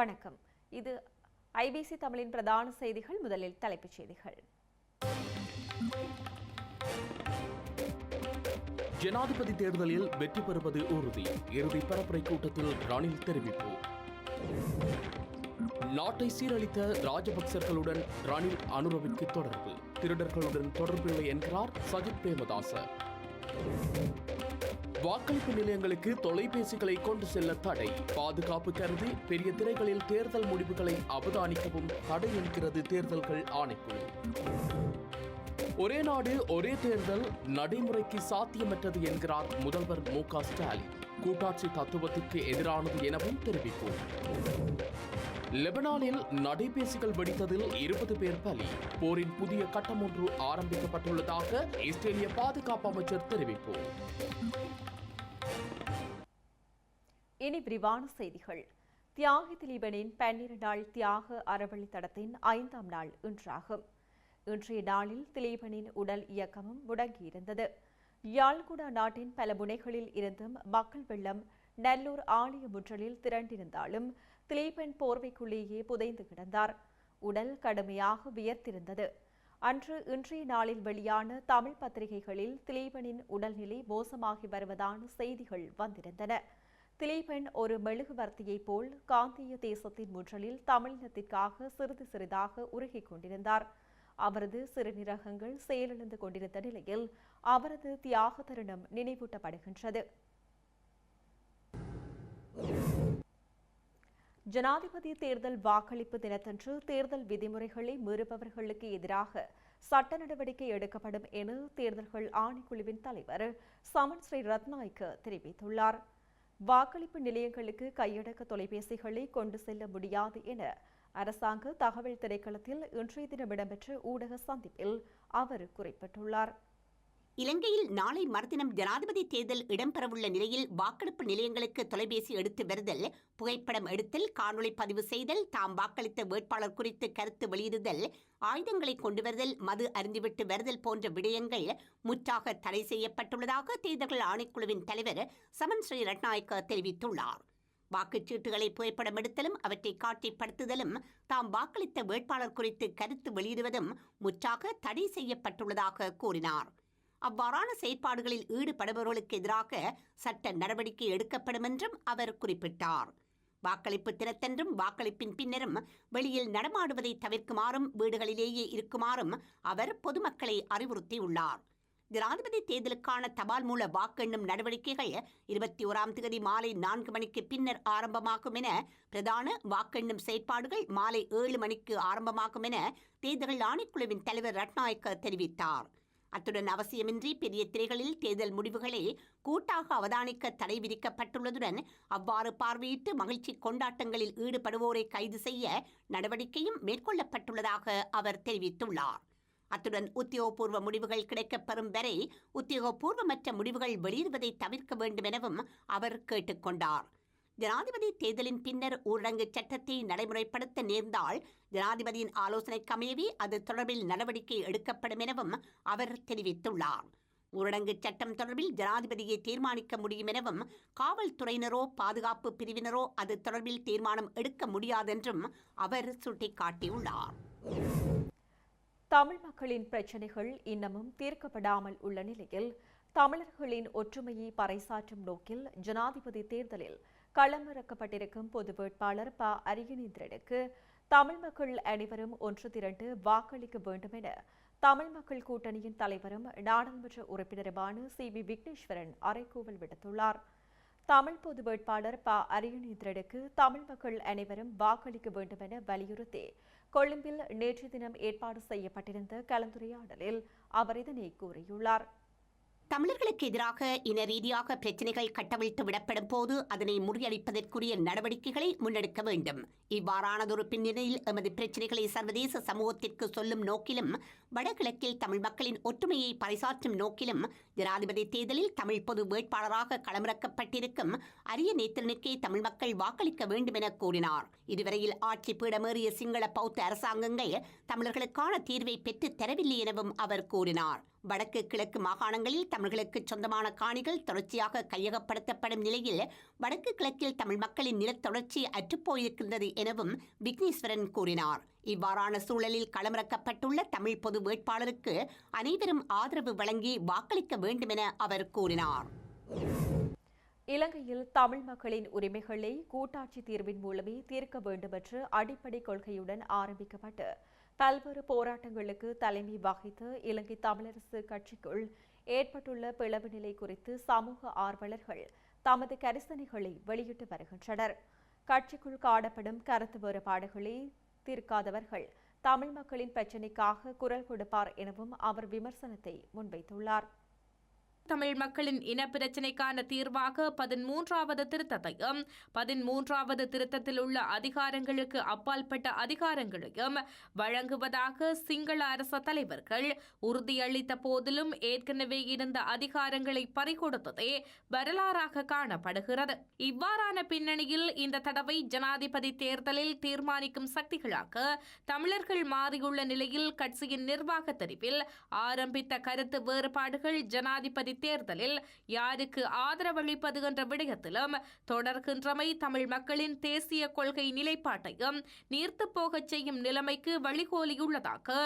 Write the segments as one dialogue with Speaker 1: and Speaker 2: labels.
Speaker 1: வணக்கம் இது ஐபிசி தமிழின் பிரதான செய்திகள் முதலில் தலைப்புச் செய்திகள்
Speaker 2: ஜனாதிபதி தேர்தலில் வெற்றி பெறுவது உறுதி இறுதி பரப்புரை கூட்டத்தில் ரணில் தெரிவிப்பு நாட்டை சீரழித்த ராஜபக்சர்களுடன் ரணில் அனுரவிற்கு தொடர்பு திருடர்களுடன் தொடர்பில்லை என்கிறார் சஜித் பிரேமதாச வாக்களிப்பு நிலையங்களுக்கு தொலைபேசிகளை கொண்டு செல்ல தடை பாதுகாப்பு கருதி பெரிய திரைகளில் தேர்தல் முடிவுகளை அவதானிக்கவும் தடை என்கிறது தேர்தல்கள் ஆணைக்குழு ஒரே நாடு ஒரே தேர்தல் நடைமுறைக்கு சாத்தியமற்றது என்கிறார் முதல்வர் மு க ஸ்டாலின் கூட்டாட்சி தத்துவத்திற்கு எதிரானது எனவும் தெரிவிப்போம் லெபனானில் நடைபேசிகள் வெடித்ததில் இருபது பேர் பலி போரின் புதிய கட்டம் ஒன்று ஆரம்பிக்கப்பட்டுள்ளதாக இஸ்ரேலிய பாதுகாப்பு அமைச்சர் தெரிவிப்போம்
Speaker 1: இனி விரிவான செய்திகள் தியாகி திலீபனின் பன்னிரு நாள் தியாக அறவழி தடத்தின் ஐந்தாம் நாள் இன்றாகும் இன்றைய நாளில் திலீபனின் உடல் இயக்கமும் முடங்கியிருந்தது யாழ்குடா நாட்டின் பல முனைகளில் இருந்தும் மக்கள் வெள்ளம் நல்லூர் ஆலய முற்றலில் திரண்டிருந்தாலும் திலீபன் போர்வைக்குள்ளேயே புதைந்து கிடந்தார் உடல் கடுமையாக வியர்த்திருந்தது அன்று இன்றைய நாளில் வெளியான தமிழ் பத்திரிகைகளில் திலீபனின் உடல்நிலை மோசமாகி வருவதான செய்திகள் வந்திருந்தன திலீபன் ஒரு மெழுகுவர்த்தியைப் போல் காந்திய தேசத்தின் முற்றலில் தமிழினத்திற்காக சிறிது சிறிதாக உருகிக் கொண்டிருந்தார் அவரது சிறுநீரகங்கள் செயலிழந்து கொண்டிருந்த நிலையில் அவரது தியாக தருணம் நினைவூட்டப்படுகின்றது ஜனாதிபதி தேர்தல் வாக்களிப்பு தினத்தன்று தேர்தல் விதிமுறைகளை மீறுபவர்களுக்கு எதிராக சட்ட நடவடிக்கை எடுக்கப்படும் என தேர்தல்கள் ஆணைக்குழுவின் தலைவர் சமன் ஸ்ரீ ரத்நாய்க்கு தெரிவித்துள்ளார் வாக்களிப்பு நிலையங்களுக்கு கையடக்க தொலைபேசிகளை கொண்டு செல்ல முடியாது என அரசாங்க தகவல் திரைக்களத்தில் இன்றைய தினம் இடம்பெற்ற ஊடக சந்திப்பில் அவர் குறிப்பிட்டுள்ளார் இலங்கையில் நாளை மறுதினம் ஜனாதிபதி தேர்தல் இடம்பெறவுள்ள நிலையில் வாக்கெடுப்பு நிலையங்களுக்கு தொலைபேசி எடுத்து வருதல் புகைப்படம் எடுத்தல் காணொலி பதிவு செய்தல் தாம் வாக்களித்த வேட்பாளர் குறித்து கருத்து வெளியிடுதல் ஆயுதங்களை கொண்டு வருதல் மது அருந்திவிட்டு வருதல் போன்ற விடயங்கள் முற்றாக தடை செய்யப்பட்டுள்ளதாக தேர்தல்கள் ஆணைக்குழுவின் தலைவர் சமன் ஸ்ரீ ரட்நாயக்க தெரிவித்துள்ளார் வாக்குச்சீட்டுகளை புகைப்படம் எடுத்தலும் அவற்றை காட்சிப்படுத்துதலும் தாம் வாக்களித்த வேட்பாளர் குறித்து கருத்து வெளியிடுவதும் முற்றாக தடை செய்யப்பட்டுள்ளதாக கூறினார் அவ்வாறான செயற்பாடுகளில் ஈடுபடுபவர்களுக்கு எதிராக சட்ட நடவடிக்கை எடுக்கப்படும் என்றும் அவர் குறிப்பிட்டார் வாக்களிப்பு தினத்தன்றும் வாக்களிப்பின் பின்னரும் வெளியில் நடமாடுவதை தவிர்க்குமாறும் வீடுகளிலேயே இருக்குமாறும் அவர் பொதுமக்களை அறிவுறுத்தியுள்ளார் ஜனாதிபதி தேர்தலுக்கான தபால் மூல வாக்கெண்ணும் நடவடிக்கைகள் இருபத்தி ஓராம் தேதி மாலை நான்கு மணிக்கு பின்னர் ஆரம்பமாகும் என பிரதான வாக்கெண்ணும் செயற்பாடுகள் மாலை ஏழு மணிக்கு ஆரம்பமாகும் என தேர்தல் ஆணைக்குழுவின் தலைவர் ரட்நாயக்க தெரிவித்தார் அத்துடன் அவசியமின்றி பெரிய திரைகளில் தேர்தல் முடிவுகளை கூட்டாக அவதானிக்க தடை விதிக்கப்பட்டுள்ளதுடன் அவ்வாறு பார்வையிட்டு மகிழ்ச்சி கொண்டாட்டங்களில் ஈடுபடுவோரை கைது செய்ய நடவடிக்கையும் மேற்கொள்ளப்பட்டுள்ளதாக அவர் தெரிவித்துள்ளார் அத்துடன் உத்தியோகபூர்வ முடிவுகள் கிடைக்கப்பெறும் வரை உத்தியோகபூர்வமற்ற முடிவுகள் வெளியிடுவதை தவிர்க்க வேண்டும் எனவும் அவர் கேட்டுக்கொண்டார் ஜனாதிபதி தேர்தலின் பின்னர் ஊரடங்கு சட்டத்தை நடைமுறைப்படுத்த நேர்ந்தால் ஜனாதிபதியின் ஆலோசனைக்கமையவே அது தொடர்பில் நடவடிக்கை எடுக்கப்படும் எனவும் அவர் தெரிவித்துள்ளார் ஊரடங்கு சட்டம் தொடர்பில் ஜனாதிபதியை தீர்மானிக்க முடியும் எனவும் காவல்துறையினரோ பாதுகாப்பு பிரிவினரோ அது தொடர்பில் தீர்மானம் எடுக்க முடியாதென்றும் அவர் சுட்டிக்காட்டியுள்ளார் தமிழ் மக்களின் பிரச்சினைகள் இன்னமும் தீர்க்கப்படாமல் உள்ள நிலையில் தமிழர்களின் ஒற்றுமையை பறைசாற்றும் நோக்கில் ஜனாதிபதி தேர்தலில் களமிறக்கப்பட்டிருக்கும் பொது வேட்பாளர் ப அரியநேந்திரனுக்கு தமிழ் மக்கள் அனைவரும் ஒன்று திரண்டு வாக்களிக்க வேண்டும் என தமிழ் மக்கள் கூட்டணியின் தலைவரும் நாடாளுமன்ற உறுப்பினருமான சி வி விக்னேஸ்வரன் அறைகூவல் விடுத்துள்ளார் தமிழ் பொது வேட்பாளர் ப அரியநேந்திரனுக்கு தமிழ் மக்கள் அனைவரும் வாக்களிக்க வேண்டும் என வலியுறுத்தி கொழும்பில் நேற்று தினம் ஏற்பாடு செய்யப்பட்டிருந்த கலந்துரையாடலில் அவர் இதனை கூறியுள்ளார் தமிழர்களுக்கு எதிராக இன ரீதியாக பிரச்சினைகள் கட்டவிழ்த்து விடப்படும் போது அதனை முறியடிப்பதற்குரிய நடவடிக்கைகளை முன்னெடுக்க வேண்டும் இவ்வாறானதொரு பின்னணியில் எமது பிரச்சினைகளை சர்வதேச சமூகத்திற்கு சொல்லும் நோக்கிலும் வடகிழக்கில் தமிழ் மக்களின் ஒற்றுமையை பறைசாற்றும் நோக்கிலும் ஜனாதிபதி தேர்தலில் தமிழ் பொது வேட்பாளராக களமிறக்கப்பட்டிருக்கும் அரிய நேத்திரனுக்கே தமிழ் மக்கள் வாக்களிக்க வேண்டும் என கூறினார் இதுவரையில் ஆட்சி பீடமேறிய சிங்கள பௌத்த அரசாங்கங்கள் தமிழர்களுக்கான தீர்வை பெற்றுத் தரவில்லை எனவும் அவர் கூறினார் வடக்கு கிழக்கு மாகாணங்களில் தமிழர்களுக்கு சொந்தமான காணிகள் தொடர்ச்சியாக கையகப்படுத்தப்படும் நிலையில் வடக்கு கிழக்கில் தமிழ் மக்களின் நிலத்தொடர்ச்சி அற்றுப்போயிருக்கின்றது எனவும் விக்னேஸ்வரன் கூறினார் இவ்வாறான சூழலில் களமிறக்கப்பட்டுள்ள தமிழ் பொது வேட்பாளருக்கு அனைவரும் ஆதரவு வழங்கி வாக்களிக்க வேண்டும் என அவர் கூறினார் இலங்கையில் தமிழ் மக்களின் உரிமைகளை கூட்டாட்சி தீர்வின் மூலமே தீர்க்க வேண்டும் என்று அடிப்படை கொள்கையுடன் ஆரம்பிக்கப்பட்டு பல்வேறு போராட்டங்களுக்கு தலைமை வகித்து இலங்கை தமிழரசு கட்சிக்குள் ஏற்பட்டுள்ள பிளவு நிலை குறித்து சமூக ஆர்வலர்கள் தமது கரிசனைகளை வெளியிட்டு வருகின்றனர் கட்சிக்குள் காணப்படும் கருத்து வேறுபாடுகளை தீர்க்காதவர்கள் தமிழ் மக்களின் பிரச்சினைக்காக குரல் கொடுப்பார் எனவும் அவர் விமர்சனத்தை முன்வைத்துள்ளார் தமிழ் மக்களின் இன பிரச்சினைக்கான தீர்வாக பதிமூன்றாவது திருத்தத்தையும் பதிமூன்றாவது திருத்தத்தில் உள்ள அதிகாரங்களுக்கு அப்பால்பட்ட அதிகாரங்களையும் வழங்குவதாக சிங்கள அரச தலைவர்கள் உறுதியளித்த போதிலும் ஏற்கனவே இருந்த அதிகாரங்களை பறிகொடுத்ததே வரலாறாக காணப்படுகிறது இவ்வாறான பின்னணியில் இந்த தடவை ஜனாதிபதி தேர்தலில் தீர்மானிக்கும் சக்திகளாக தமிழர்கள் மாறியுள்ள நிலையில் கட்சியின் நிர்வாக தெரிவில் ஆரம்பித்த கருத்து வேறுபாடுகள் ஜனாதிபதி இத்தேர்தலில் யாருக்கு ஆதரவளிப்பது என்ற விடயத்திலும் தொடர்கின்றமை தமிழ் மக்களின் தேசிய கொள்கை நிலைப்பாட்டையும் நீர்த்து போகச் செய்யும் நிலைமைக்கு வழிகோலியுள்ளதாக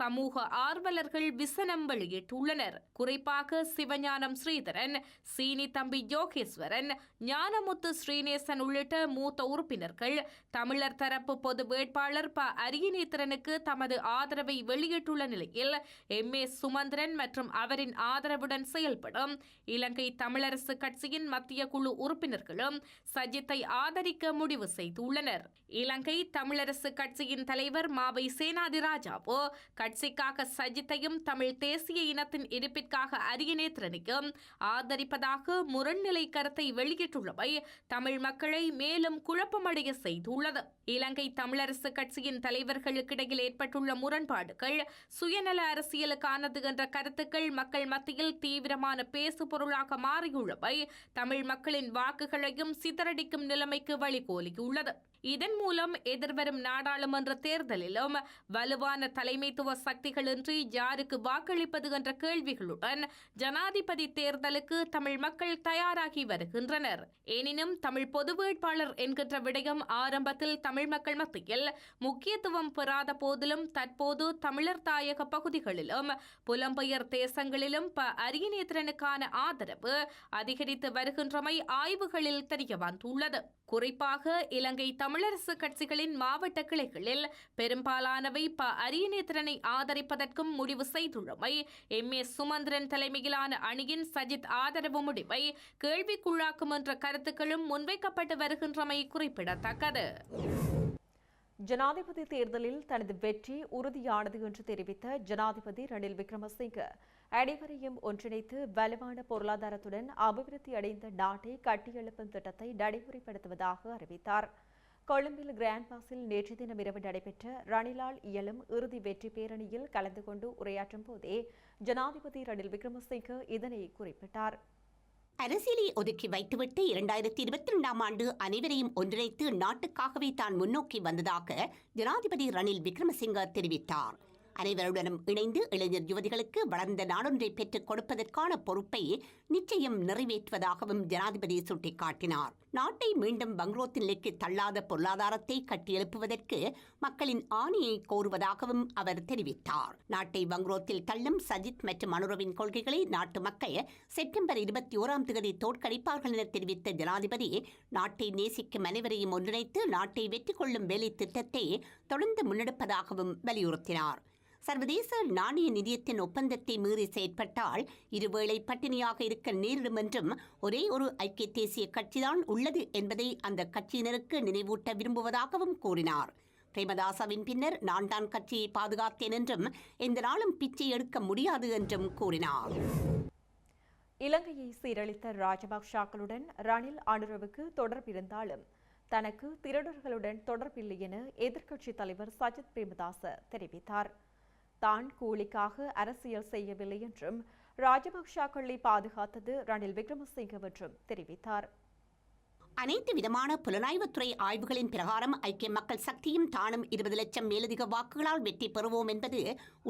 Speaker 1: சமூக ஆர்வலர்கள் விசனம் வெளியிட்டுள்ளனர் குறிப்பாக சிவஞானம் ஸ்ரீதரன் சீனி தம்பி யோகேஸ்வரன் ஞானமுத்து ஸ்ரீநேசன் உள்ளிட்ட மூத்த உறுப்பினர்கள் தமிழர் தரப்பு பொது வேட்பாளர் ப அரியநேத்திரனுக்கு தமது ஆதரவை வெளியிட்டுள்ள நிலையில் எம் ஏ சுமந்திரன் மற்றும் அவரின் ஆதரவுடன் செயல் செயல்படும் இலங்கை தமிழரசு கட்சியின் மத்திய குழு உறுப்பினர்களும் சஜித்தை ஆதரிக்க முடிவு செய்துள்ளனர் இலங்கை தமிழரசு கட்சியின் தலைவர் மாவை சேனாதிராஜாவோ கட்சிக்காக சஜித்தையும் தமிழ் தேசிய இனத்தின் இருப்பிற்காக அரிய நேத்திரனையும் ஆதரிப்பதாக முரண்நிலை கருத்தை வெளியிட்டுள்ளவை தமிழ் மக்களை மேலும் குழப்பமடைய செய்துள்ளது இலங்கை தமிழரசு கட்சியின் தலைவர்களுக்கிடையில் ஏற்பட்டுள்ள முரண்பாடுகள் சுயநல அரசியலுக்கானது என்ற கருத்துக்கள் மக்கள் மத்தியில் தீவிரமாக பிரபலமான பேசு பொருளாக மாறியுள்ளவை தமிழ் மக்களின் வாக்குகளையும் சிதறடிக்கும் நிலைமைக்கு வழிகோலியுள்ளது இதன் மூலம் எதிர்வரும் நாடாளுமன்ற தேர்தலிலும் வலுவான தலைமைத்துவ சக்திகளின்றி யாருக்கு வாக்களிப்பது என்ற கேள்விகளுடன் ஜனாதிபதி தேர்தலுக்கு தமிழ் மக்கள் தயாராகி வருகின்றனர் எனினும் தமிழ் பொது வேட்பாளர் என்கின்ற விடயம் ஆரம்பத்தில் தமிழ் மக்கள் மத்தியில் முக்கியத்துவம் பெறாத போதிலும் தற்போது தமிழர் தாயக பகுதிகளிலும் புலம்பெயர் தேசங்களிலும் ப செயல்திறனுக்கான ஆதரவு அதிகரித்து வருகின்றமை ஆய்வுகளில் தெரியவந்துள்ளது குறிப்பாக இலங்கை தமிழரசு கட்சிகளின் மாவட்ட கிளைகளில் பெரும்பாலானவை ப திறனை ஆதரிப்பதற்கும் முடிவு செய்துள்ளமை எம் ஏ சுமந்திரன் தலைமையிலான அணியின் சஜித் ஆதரவு முடிவை கேள்விக்குள்ளாக்கும் என்ற கருத்துக்களும் முன்வைக்கப்பட்டு வருகின்றமை குறிப்பிடத்தக்கது ஜனாதிபதி தேர்தலில் தனது வெற்றி உறுதியானது என்று தெரிவித்த ஜனாதிபதி ரணில் விக்ரமசிங்கே அனைவரையும் ஒன்றிணைத்து வலுவான பொருளாதாரத்துடன் அபிவிருத்தி அடைந்த நாட்டை கட்டியெழுப்பும் திட்டத்தை நடைமுறைப்படுத்துவதாக அறிவித்தார் கொழும்பில் கிராண்ட் பாஸில் நேற்று தினம் இரவு நடைபெற்ற ரணிலால் இயலும் இறுதி வெற்றி பேரணியில் கலந்து கொண்டு உரையாற்றும் போதே ஜனாதிபதி ரணில் விக்ரமசிங்கே இதனை குறிப்பிட்டார் அரசியலை ஒதுக்கி வைத்துவிட்டு இரண்டாயிரத்தி இருபத்தி இரண்டாம் ஆண்டு அனைவரையும் ஒன்றிணைத்து நாட்டுக்காகவே தான் முன்னோக்கி வந்ததாக ஜனாதிபதி ரணில் விக்ரமசிங்க தெரிவித்தார் அனைவருடனும் இணைந்து இளைஞர் யுவதிகளுக்கு வளர்ந்த நாடொன்றை பெற்றுக் கொடுப்பதற்கான பொறுப்பை நிச்சயம் நிறைவேற்றுவதாகவும் ஜனாதிபதி சுட்டிக்காட்டினார் நாட்டை மீண்டும் பங்க்ரோத் நிலைக்கு தள்ளாத பொருளாதாரத்தை கட்டியெழுப்புவதற்கு மக்களின் ஆணையை கோருவதாகவும் அவர் தெரிவித்தார் நாட்டை பங்களோத்தில் தள்ளும் சஜித் மற்றும் அனுரவின் கொள்கைகளை நாட்டு மக்கள் செப்டம்பர் இருபத்தி ஓராம் தேதி தோற்கடிப்பார்கள் என தெரிவித்த ஜனாதிபதி நாட்டை நேசிக்கும் அனைவரையும் ஒன்றிணைத்து நாட்டை வெற்றி கொள்ளும் வேலை திட்டத்தை தொடர்ந்து முன்னெடுப்பதாகவும் வலியுறுத்தினார் சர்வதேச நாணய நிதியத்தின் ஒப்பந்தத்தை மீறி செயற்பட்டால் இருவேளை பட்டினியாக இருக்க நேரிடும் என்றும் ஒரே ஒரு ஐக்கிய தேசிய கட்சிதான் உள்ளது என்பதை அந்த கட்சியினருக்கு நினைவூட்ட விரும்புவதாகவும் கூறினார் பிரேமதாசவின் பின்னர் நான் தான் கட்சியை பாதுகாத்தேன் என்றும் எந்த நாளும் பிச்சை எடுக்க முடியாது என்றும் கூறினார் இலங்கையை சீரழித்த ராஜபக்சாக்களுடன் ரணில் தொடர்பு தொடர்பிருந்தாலும் தனக்கு திருடர்களுடன் தொடர்பில்லை என எதிர்க்கட்சித் தலைவர் சஜித் பிரேமதாச தெரிவித்தார் தான் கூலிக்காக அரசியல் செய்யவில்லை என்றும் ராஜபக்சாக்களை பாதுகாத்தது ரணில் விக்ரமசிங்க என்றும் தெரிவித்தார் அனைத்து விதமான புலனாய்வுத்துறை ஆய்வுகளின் பிரகாரம் ஐக்கிய மக்கள் சக்தியும் தானும் இருபது லட்சம் மேலதிக வாக்குகளால் வெற்றி பெறுவோம் என்பது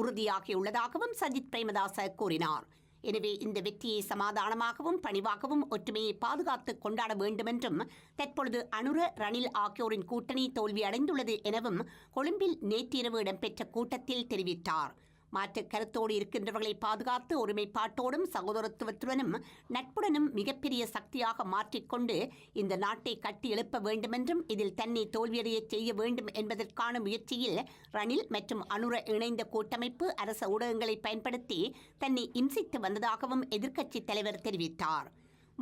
Speaker 1: உறுதியாகியுள்ளதாகவும் சஜித் பிரேமதாச கூறினார் எனவே இந்த வெற்றியை சமாதானமாகவும் பணிவாகவும் ஒற்றுமையை பாதுகாத்து கொண்டாட வேண்டுமென்றும் தற்பொழுது அனுர ரணில் ஆகியோரின் கூட்டணி தோல்வியடைந்துள்ளது எனவும் கொழும்பில் நேற்றிரவு இடம்பெற்ற கூட்டத்தில் தெரிவித்தார் மாற்று கருத்தோடு இருக்கின்றவர்களை பாதுகாத்து ஒருமைப்பாட்டோடும் சகோதரத்துவத்துடனும் நட்புடனும் மிகப்பெரிய சக்தியாக மாற்றிக்கொண்டு இந்த நாட்டை கட்டி எழுப்ப வேண்டுமென்றும் இதில் தன்னை தோல்வியடைய செய்ய வேண்டும் என்பதற்கான முயற்சியில் ரணில் மற்றும் அனுர இணைந்த கூட்டமைப்பு அரச ஊடகங்களை பயன்படுத்தி தன்னை இம்சித்து வந்ததாகவும் எதிர்க்கட்சித் தலைவர் தெரிவித்தார்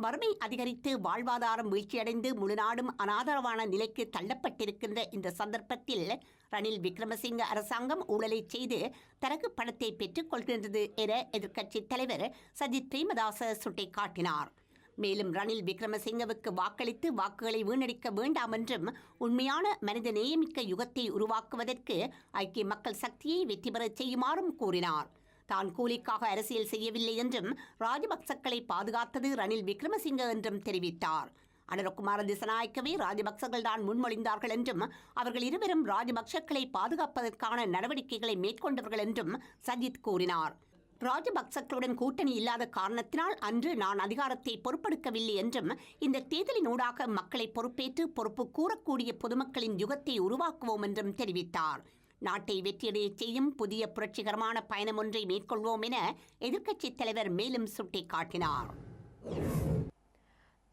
Speaker 1: வறுமை அதிகரித்து வாழ்வாதாரம் வீழ்ச்சியடைந்து முழுநாடும் அனாதரவான நிலைக்கு தள்ளப்பட்டிருக்கின்ற இந்த சந்தர்ப்பத்தில் ரணில் விக்ரமசிங்க அரசாங்கம் ஊழலை செய்து தனக்கு பணத்தை பெற்றுக் கொள்கின்றது என எதிர்க்கட்சித் தலைவர் சஜித் பிரேமதாச சுட்டிக்காட்டினார் மேலும் ரணில் விக்ரமசிங்கவுக்கு வாக்களித்து வாக்குகளை வீணடிக்க வேண்டாம் என்றும் உண்மையான மனித நேயமிக்க யுகத்தை உருவாக்குவதற்கு ஐக்கிய மக்கள் சக்தியை வெற்றி பெறச் செய்யுமாறும் கூறினார் தான் கூலிக்காக அரசியல் செய்யவில்லை என்றும் ராஜபக்சக்களை பாதுகாத்தது ரணில் விக்ரமசிங்க என்றும் தெரிவித்தார் அனுரகுமார திசநாயக்கவே ராஜபக்சர்கள் தான் முன்மொழிந்தார்கள் என்றும் அவர்கள் இருவரும் ராஜபக்சக்களை பாதுகாப்பதற்கான நடவடிக்கைகளை மேற்கொண்டவர்கள் என்றும் சஜித் கூறினார் ராஜபக்சக்களுடன் கூட்டணி இல்லாத காரணத்தினால் அன்று நான் அதிகாரத்தை பொறுப்பெடுக்கவில்லை என்றும் இந்த தேர்தலின் ஊடாக மக்களை பொறுப்பேற்று பொறுப்பு கூறக்கூடிய பொதுமக்களின் யுகத்தை உருவாக்குவோம் என்றும் தெரிவித்தார் நாட்டை வெற்றியடைய செய்யும் புதிய புரட்சிகரமான பயணம் ஒன்றை மேற்கொள்வோம் என எதிர்க்கட்சித் தலைவர் மேலும் சுட்டிக்காட்டினார்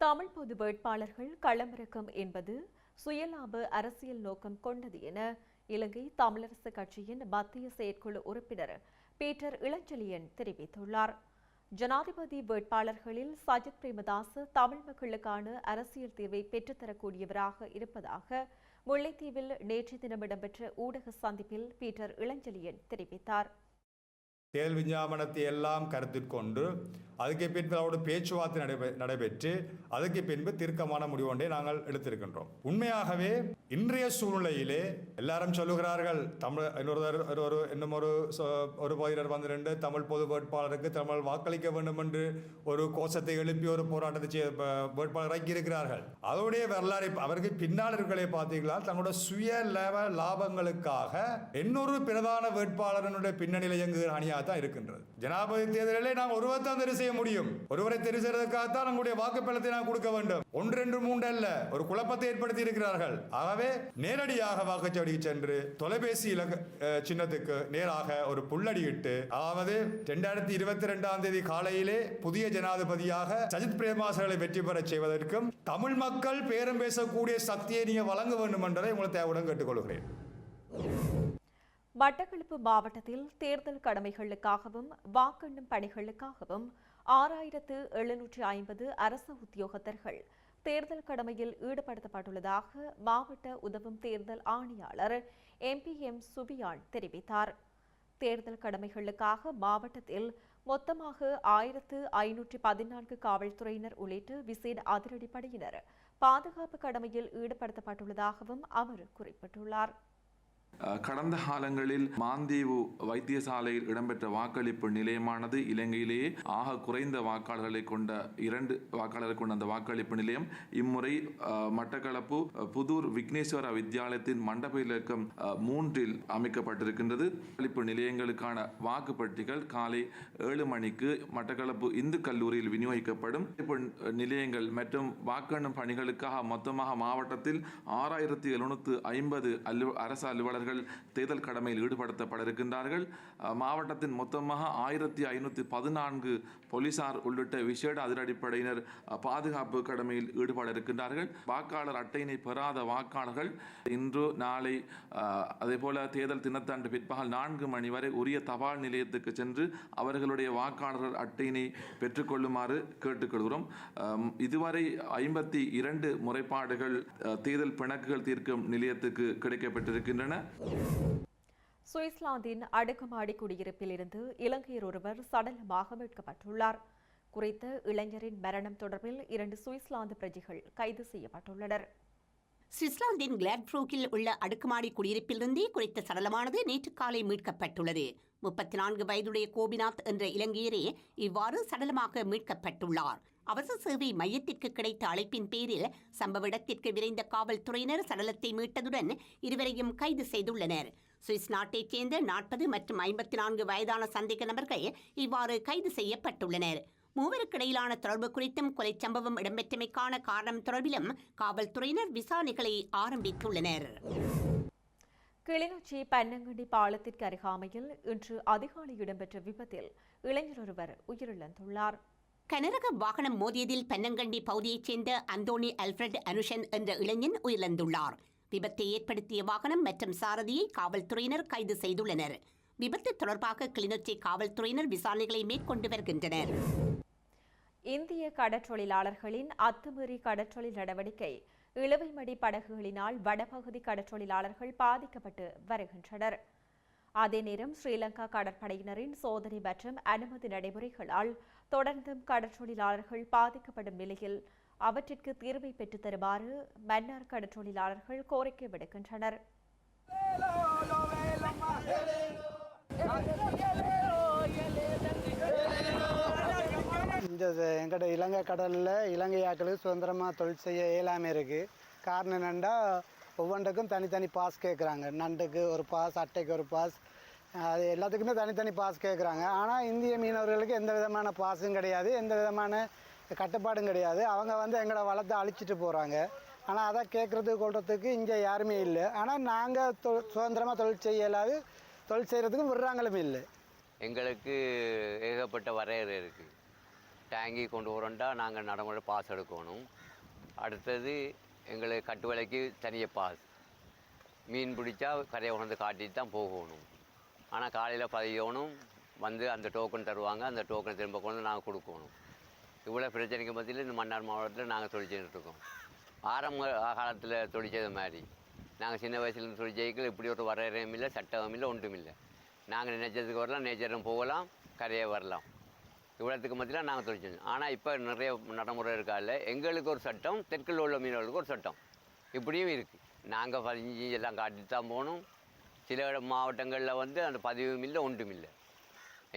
Speaker 1: தமிழ் பொது வேட்பாளர்கள் களமிறக்கம் என்பது சுயலாப அரசியல் நோக்கம் கொண்டது என இலங்கை தமிழரசு கட்சியின் மத்திய செயற்குழு உறுப்பினர் பீட்டர் இளஞ்செலியன் தெரிவித்துள்ளார் ஜனாதிபதி வேட்பாளர்களில் சஜித் பிரேமதாஸ் தமிழ் மக்களுக்கான அரசியல் தீர்வை பெற்றுத்தரக்கூடியவராக இருப்பதாக முல்லைத்தீவில் நேற்று தினம் இடம்பெற்ற ஊடக சந்திப்பில் பீட்டர் இளஞ்சலியன் தெரிவித்தார்
Speaker 2: தேர்தல் விஞ்ஞாபனத்தை எல்லாம் கொண்டு அதுக்கு பின்பு அவரோட பேச்சுவார்த்தை நடைபெ நடைபெற்று அதுக்கு பின்பு தீர்க்கமான முடிவு ஒன்றை நாங்கள் எடுத்திருக்கின்றோம் உண்மையாகவே இன்றைய சூழ்நிலையிலே எல்லாரும் சொல்லுகிறார்கள் தமிழ் இன்னொரு ஒரு இன்னும் ஒரு ஒரு வந்து ரெண்டு தமிழ் பொது வேட்பாளருக்கு தமிழ் வாக்களிக்க வேண்டும் என்று ஒரு கோஷத்தை எழுப்பி ஒரு போராட்டத்தை செய்ய வேட்பாளர் இருக்கிறார்கள் அவருடைய வரலாறு அவருக்கு பின்னாளர்களை பார்த்தீங்களா தங்களோட சுய லாபங்களுக்காக இன்னொரு பிரதான வேட்பாளரனுடைய பின்னணியில் இயங்குகிற அணியாக தான் இருக்கின்றது ஜனாபதி தேர்தலிலே நாம் ஒருவர் தான் தெரிவு செய்ய முடியும் ஒருவரை தெரிவு செய்வதற்காக தான் நம்முடைய வாக்குப்பலத்தை நாம் கொடுக்க வேண்டும் ஒன்று ரெண்டு மூன்று அல்ல ஒரு குழப்பத்தை ஏற்படுத்தி இருக்கிறார்கள் ஆகவே நேரடியாக வாக்குச்சாவடிக்கு சென்று தொலைபேசி இலக்க சின்னத்துக்கு நேராக ஒரு புள்ளடியிட்டு அதாவது இரண்டாயிரத்தி இருபத்தி ரெண்டாம் தேதி காலையிலே புதிய ஜனாதிபதியாக சஜித் பிரேமாசர்களை வெற்றி பெற செய்வதற்கும் தமிழ் மக்கள் பேரம் பேசக்கூடிய சக்தியை நீங்கள் வழங்க வேண்டும் என்றதை உங்களை தேவையுடன் கேட்டுக்கொள்கிறேன்
Speaker 1: மட்டக்களப்பு மாவட்டத்தில் தேர்தல் கடமைகளுக்காகவும் வாக்கெண்ணும் பணிகளுக்காகவும் ஆறாயிரத்து எழுநூற்றி ஐம்பது அரசு உத்தியோகத்தர்கள் தேர்தல் கடமையில் ஈடுபடுத்தப்பட்டுள்ளதாக மாவட்ட உதவும் தேர்தல் ஆணையாளர் எம் பி எம் சுபியான் தெரிவித்தார் தேர்தல் கடமைகளுக்காக மாவட்டத்தில் மொத்தமாக ஆயிரத்து ஐநூற்றி பதினான்கு காவல்துறையினர் உள்ளிட்ட விசேட அதிரடிப்படையினர் பாதுகாப்பு கடமையில் ஈடுபடுத்தப்பட்டுள்ளதாகவும் அவர் குறிப்பிட்டுள்ளார்
Speaker 2: கடந்த காலங்களில் மாந்தீவு வைத்தியசாலையில் இடம்பெற்ற வாக்களிப்பு நிலையமானது இலங்கையிலேயே ஆக குறைந்த வாக்காளர்களை கொண்ட இரண்டு வாக்காளர்கள் கொண்ட அந்த வாக்களிப்பு நிலையம் இம்முறை மட்டக்களப்பு புதூர் விக்னேஸ்வர வித்தியாலயத்தின் மண்டப இலக்கம் மூன்றில் அமைக்கப்பட்டிருக்கின்றது வாக்களிப்பு நிலையங்களுக்கான வாக்குப்பட்டிகள் காலை ஏழு மணிக்கு மட்டக்களப்பு இந்து கல்லூரியில் விநியோகிக்கப்படும் நிலையங்கள் மற்றும் வாக்கெண்ணும் பணிகளுக்காக மொத்தமாக மாவட்டத்தில் ஆறாயிரத்தி எழுநூத்தி ஐம்பது அலுவ அரசு அலுவலர் பணியாளர்கள் தேர்தல் கடமையில் ஈடுபடுத்தப்பட இருக்கின்றார்கள் மாவட்டத்தின் மொத்தமாக ஆயிரத்தி ஐநூற்றி பதினான்கு போலீசார் உள்ளிட்ட விசேட அதிரடிப்படையினர் பாதுகாப்பு கடமையில் ஈடுபட இருக்கின்றார்கள் வாக்காளர் அட்டையினை பெறாத வாக்காளர்கள் இன்று நாளை அதே போல தேர்தல் தினத்தாண்டு பிற்பகல் நான்கு மணி வரை உரிய தபால் நிலையத்துக்கு சென்று அவர்களுடைய வாக்காளர் அட்டையினை பெற்றுக்கொள்ளுமாறு கேட்டுக்கொள்கிறோம் இதுவரை ஐம்பத்தி இரண்டு முறைப்பாடுகள் தேர்தல் பிணக்குகள் தீர்க்கும் நிலையத்துக்கு கிடைக்கப்பட்டிருக்கின்றன
Speaker 1: சுவிஸ்லாந்தின் அடுக்குமாடி குடியிருப்பில் இருந்து இலங்கையர் ஒருவர் சடலமாக மீட்கப்பட்டுள்ளார் குறித்த இளைஞரின் மரணம் தொடர்பில் இரண்டு சுவிஸ்லாந்து பிரஜைகள் கைது செய்யப்பட்டுள்ளனர் சுவிஸ்லாந்தின் கிளாட்ப்ரூக்கில் உள்ள அடுக்குமாடி குடியிருப்பிலிருந்தே குறித்த சடலமானது நேற்று காலை மீட்கப்பட்டுள்ளது முப்பத்தி நான்கு வயதுடைய கோபிநாத் என்ற இலங்கையரே இவ்வாறு சடலமாக மீட்கப்பட்டுள்ளார் அவசர சேவை மையத்திற்கு கிடைத்த அழைப்பின் பேரில் சம்பவ இடத்திற்கு விரைந்த காவல்துறையினர் சடலத்தை மீட்டதுடன் இருவரையும் கைது செய்துள்ளனர் சுவிஸ் நாட்டைச் சேர்ந்த நாற்பது மற்றும் ஐம்பத்தி நான்கு வயதான சந்தேக நபர்கள் இவ்வாறு கைது செய்யப்பட்டுள்ளனர் மூவருக்கிடையிலான தொடர்பு குறித்தும் கொலை சம்பவம் இடம்பெற்றமைக்கான காரணம் தொடர்பிலும் காவல்துறையினர் விசாரணைகளை ஆரம்பித்துள்ளனர் கிளிநொச்சி பன்னங்கண்டி பாலத்திற்கு அருகாமையில் இன்று அதிகாலை இடம்பெற்ற விபத்தில் இளைஞர் ஒருவர் உயிரிழந்துள்ளார் கனரக வாகனம் மோதியதில் பன்னங்கண்டி பகுதியைச் சேர்ந்த அந்தோனி அல்ஃபிரட் அனுஷன் என்ற இளைஞன் உயிரிழந்துள்ளார் விபத்தை ஏற்படுத்திய வாகனம் மற்றும் சாரதியை காவல்துறையினர் கைது செய்துள்ளனர் விபத்து தொடர்பாக கிளிநொச்சி காவல்துறையினர் விசாரணைகளை மேற்கொண்டு வருகின்றனர் இந்திய கடற்றொழிலாளர்களின் அத்துமீறி கடற்றொழில் நடவடிக்கை இழுவைமடி படகுகளினால் வடபகுதி கடற்றொழிலாளர்கள் பாதிக்கப்பட்டு வருகின்றனர் அதே நேரம் ஸ்ரீலங்கா கடற்படையினரின் சோதனை மற்றும் அனுமதி நடைமுறைகளால் தொடர்ந்தும் கடற்றொழிலாளர்கள் பாதிக்கப்படும் நிலையில் அவற்றிற்கு தீர்வை பெற்றுத் தருமாறு மன்னார் கடற்றொழிலாளர்கள் கோரிக்கை விடுக்கின்றனர்
Speaker 3: இந்த எங்கட இலங்கை கடலில் இலங்கை ஆக்களுக்கு சுதந்திரமாக தொழில் செய்ய இயலாமல் இருக்குது காரணம் என்னென்னா ஒவ்வொன்றுக்கும் தனித்தனி பாஸ் கேட்குறாங்க நண்டுக்கு ஒரு பாஸ் அட்டைக்கு ஒரு பாஸ் அது எல்லாத்துக்குமே தனித்தனி பாஸ் கேட்குறாங்க ஆனால் இந்திய மீனவர்களுக்கு எந்த விதமான பாஸும் கிடையாது எந்த விதமான கட்டுப்பாடும் கிடையாது அவங்க வந்து எங்களை வளர்த்து அழிச்சிட்டு போகிறாங்க ஆனால் அதை கேட்குறது கொள்றதுக்கு இங்கே யாருமே இல்லை ஆனால் நாங்கள் தொ சுதந்திரமாக தொழில் செய்யலாது தொழில் செய்கிறதுக்கும் விடுறாங்களும் இல்லை
Speaker 4: எங்களுக்கு ஏகப்பட்ட வரையறை இருக்குது டேங்கி கொண்டு வரோண்டா நாங்கள் நடைமுறை பாஸ் எடுக்கணும் அடுத்தது எங்களுக்கு கட்டு விலைக்கு தனியாக பாஸ் மீன் பிடிச்சா கரையை உணர்ந்து காட்டிட்டு தான் போகணும் ஆனால் காலையில் பதியோனும் வந்து அந்த டோக்கன் தருவாங்க அந்த டோக்கனை திரும்ப கொண்டு நாங்கள் கொடுக்கணும் இவ்வளோ பிரச்சனைக்கு மத்தியில் இந்த மன்னார் மாவட்டத்தில் நாங்கள் தொழில் இருக்கோம் ஆரம்ப காலத்தில் தொழிச்சது மாதிரி நாங்கள் சின்ன வயசுலேருந்து தொழில் இப்படி ஒரு வரையறையும் இல்லை சட்டமும் இல்லை ஒன்றும் இல்லை நாங்கள் நினைச்சதுக்கு வரலாம் நேச்சரும் போகலாம் கரையே வரலாம் இவ்வளோத்துக்கு மத்தியில் நாங்கள் தொழில் செஞ்சோம் ஆனால் இப்போ நிறைய நடைமுறை இருக்காதுல்ல எங்களுக்கு ஒரு சட்டம் தெற்கில் உள்ள மீனவர்களுக்கு ஒரு சட்டம் இப்படியும் இருக்குது நாங்கள் பதிஞ்சு எல்லாம் காட்டிட்டு தான் போகணும் சில மாவட்டங்களில் வந்து அந்த பதிவும் இல்லை ஒன்றும் இல்லை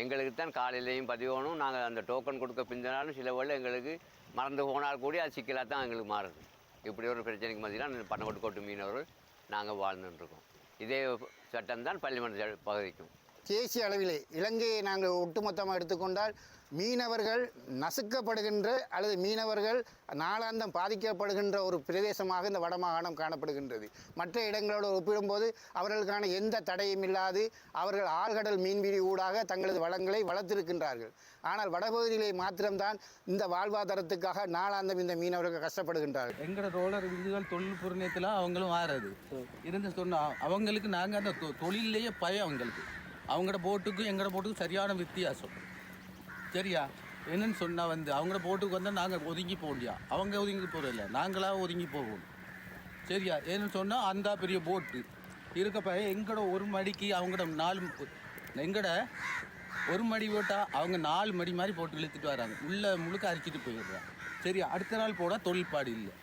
Speaker 4: எங்களுக்கு தான் காலையிலையும் பதிவானும் நாங்கள் அந்த டோக்கன் கொடுக்க பிந்தினாலும் சில வேலை எங்களுக்கு மறந்து போனால் கூட அது சிக்கலாக தான் எங்களுக்கு மாறுது இப்படி ஒரு பிரச்சனைக்கு மத்தியில் பணக்கொட்டுக்கோட்டு மீனவர்கள் நாங்கள் வாழ்ந்துட்டுருக்கோம் இதே சட்டம் தான் பள்ளிமன்ற பகுதிக்கும்
Speaker 3: தேசிய அளவிலே இலங்கையை நாங்கள் ஒட்டுமொத்தமாக எடுத்துக்கொண்டால் மீனவர்கள் நசுக்கப்படுகின்ற அல்லது மீனவர்கள் நாளாந்தம் பாதிக்கப்படுகின்ற ஒரு பிரதேசமாக இந்த வடமாகாணம் காணப்படுகின்றது மற்ற இடங்களோடு ஒப்பிடும்போது அவர்களுக்கான எந்த தடையும் இல்லாது அவர்கள் ஆழ்கடல் மீன்பிடி ஊடாக தங்களது வளங்களை வளர்த்திருக்கின்றார்கள் ஆனால் வடபகுதியிலே மாத்திரம்தான் இந்த வாழ்வாதாரத்துக்காக நாளாந்தம் இந்த மீனவர்கள் கஷ்டப்படுகின்றார்கள்
Speaker 5: எங்களோட ரோலர் விருதுகள் தொழில் புரிணியத்தில் அவங்களும் வாரது இருந்து சொன்னால் அவங்களுக்கு நாங்கள் அந்த தொழிலேயே பயம் அவங்களுக்கு அவங்களோட போட்டுக்கும் எங்களோட போட்டுக்கும் சரியான வித்தியாசம் சரியா என்னன்னு சொன்னால் வந்து அவங்கள போட்டுக்கு வந்தால் நாங்கள் ஒதுங்கி போகலையா அவங்க ஒதுங்கி போகிறதில்ல நாங்களாக ஒதுங்கி போவோம் சரியா ஏன்னு சொன்னால் அந்த பெரிய போட்டு இருக்கப்ப எங்கட ஒரு மடிக்கு அவங்களோட நாலு எங்கட ஒரு மடி போட்டால் அவங்க நாலு மடி மாதிரி போட்டு இழுத்துட்டு வராங்க உள்ளே முழுக்க அரிச்சிட்டு போயிடுறாங்க சரி அடுத்த நாள் போனால் தொழில்பாடு இல்லை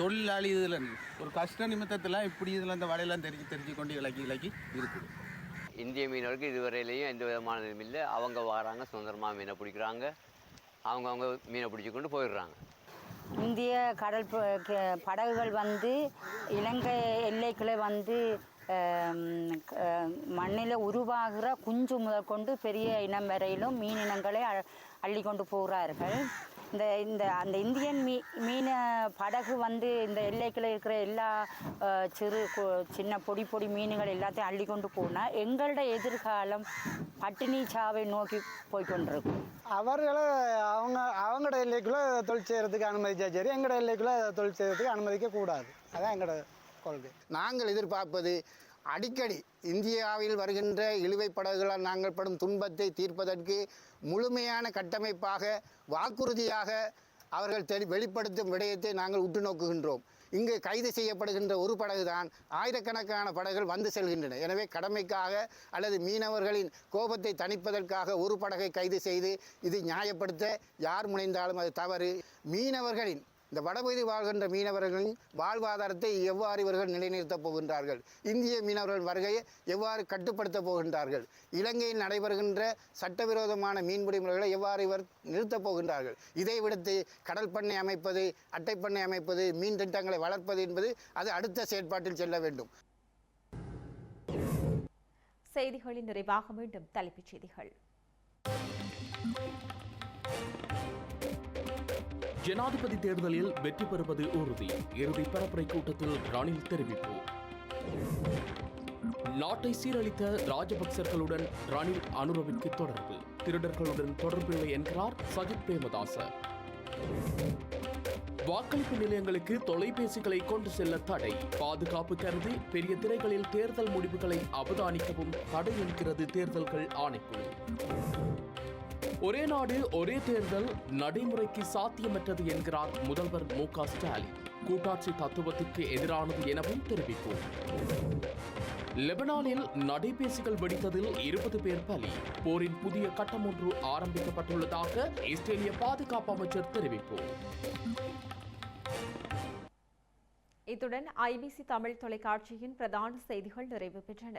Speaker 5: தொழிலாளி இதில் ஒரு கஷ்ட நிமித்தத்தெல்லாம் இப்படி இதில் அந்த வலையெல்லாம் தெரிஞ்சு தெரிஞ்சு கொண்டு இலக்கி இலக்கி
Speaker 4: இருக்குது இந்திய மீனவருக்கு இதுவரையிலையும் எந்த விதமான இதுவும் இல்லை அவங்க வராங்க சுதந்திரமாக மீனை பிடிக்கிறாங்க அவங்கவுங்க மீனை பிடிச்சி கொண்டு போயிடுறாங்க
Speaker 6: இந்திய கடல் படகுகள் வந்து இலங்கை எல்லைக்குள்ளே வந்து மண்ணில் உருவாகிற குஞ்சு முதற்கொண்டு பெரிய இனம் வரையிலும் மீன் இனங்களை அள்ளி கொண்டு போகிறார்கள் இந்த இந்த அந்த இந்தியன் மீ மீன் படகு வந்து இந்த எல்லைக்குள்ளே இருக்கிற எல்லா சிறு சின்ன பொடி பொடி மீன்கள் எல்லாத்தையும் அள்ளி கொண்டு போனால் எங்களோட எதிர்காலம் பட்டினி சாவை நோக்கி போய்கொண்டிருக்கும்
Speaker 3: அவர்களை அவங்க அவங்களோட எல்லைக்குள்ளே தொழில் செய்கிறதுக்கு அனுமதிச்சா சரி எங்களோட எல்லைக்குள்ளே தொழில் செய்கிறதுக்கு அனுமதிக்கக்கூடாது அதான் எங்களோட
Speaker 7: கொள்கை நாங்கள் எதிர்பார்ப்பது அடிக்கடி இந்தியாவில் வருகின்ற இழுவை படகுகளால் நாங்கள் படும் துன்பத்தை தீர்ப்பதற்கு முழுமையான கட்டமைப்பாக வாக்குறுதியாக அவர்கள் தெளி வெளிப்படுத்தும் விடயத்தை நாங்கள் உற்று நோக்குகின்றோம் இங்கு கைது செய்யப்படுகின்ற ஒரு படகு தான் ஆயிரக்கணக்கான படகுகள் வந்து செல்கின்றன எனவே கடமைக்காக அல்லது மீனவர்களின் கோபத்தை தணிப்பதற்காக ஒரு படகை கைது செய்து இது நியாயப்படுத்த யார் முனைந்தாலும் அது தவறு மீனவர்களின் இந்த வடபகுதி வாழ்கின்ற மீனவர்களின் வாழ்வாதாரத்தை எவ்வாறு இவர்கள் நிலைநிறுத்தப் போகின்றார்கள் இந்திய மீனவர்கள் வருகையை எவ்வாறு கட்டுப்படுத்தப் போகின்றார்கள் இலங்கையில் நடைபெறுகின்ற சட்டவிரோதமான மீன்பிடி முறைகளை எவ்வாறு இவர் நிறுத்தப் போகின்றார்கள் இதை விடுத்து கடல் பண்ணை அமைப்பது அட்டை பண்ணை அமைப்பது மீன் திட்டங்களை வளர்ப்பது என்பது அது அடுத்த செயற்பாட்டில் செல்ல வேண்டும்
Speaker 1: செய்திகளின் நிறைவாக மீண்டும் தலைப்புச் செய்திகள்
Speaker 2: ஜனாதிபதி தேர்தலில் வெற்றி பெறுவது உறுதி இறுதி பரப்புரை கூட்டத்தில் ரணில் தெரிவிப்பு நாட்டை சீரழித்த ராஜபக்சர்களுடன் ரணில் அனுரவிற்கு தொடர்பு திருடர்களுடன் தொடர்பு இல்லை என்கிறார் சஜித் பிரேமதாச வாக்களிப்பு நிலையங்களுக்கு தொலைபேசிகளை கொண்டு செல்ல தடை பாதுகாப்பு கருதி பெரிய திரைகளில் தேர்தல் முடிவுகளை அவதானிக்கவும் தடை என்கிறது தேர்தல்கள் ஆணைக்குழு ஒரே நாடு ஒரே தேர்தல் நடைமுறைக்கு சாத்தியமற்றது என்கிறார் முதல்வர் மு க ஸ்டாலின் கூட்டாட்சி தத்துவத்திற்கு எதிரானது எனவும் தெரிவிப்போம் லெபனானில் நடைபேசிகள் வெடித்ததில் இருபது பேர் பலி போரின் புதிய கட்டம் ஒன்று ஆரம்பிக்கப்பட்டுள்ளதாக இஸ்ரேலிய பாதுகாப்பு அமைச்சர் தெரிவிப்பு
Speaker 1: இத்துடன் ஐபிசி தமிழ் தொலைக்காட்சியின் பிரதான செய்திகள் நிறைவு பெற்றன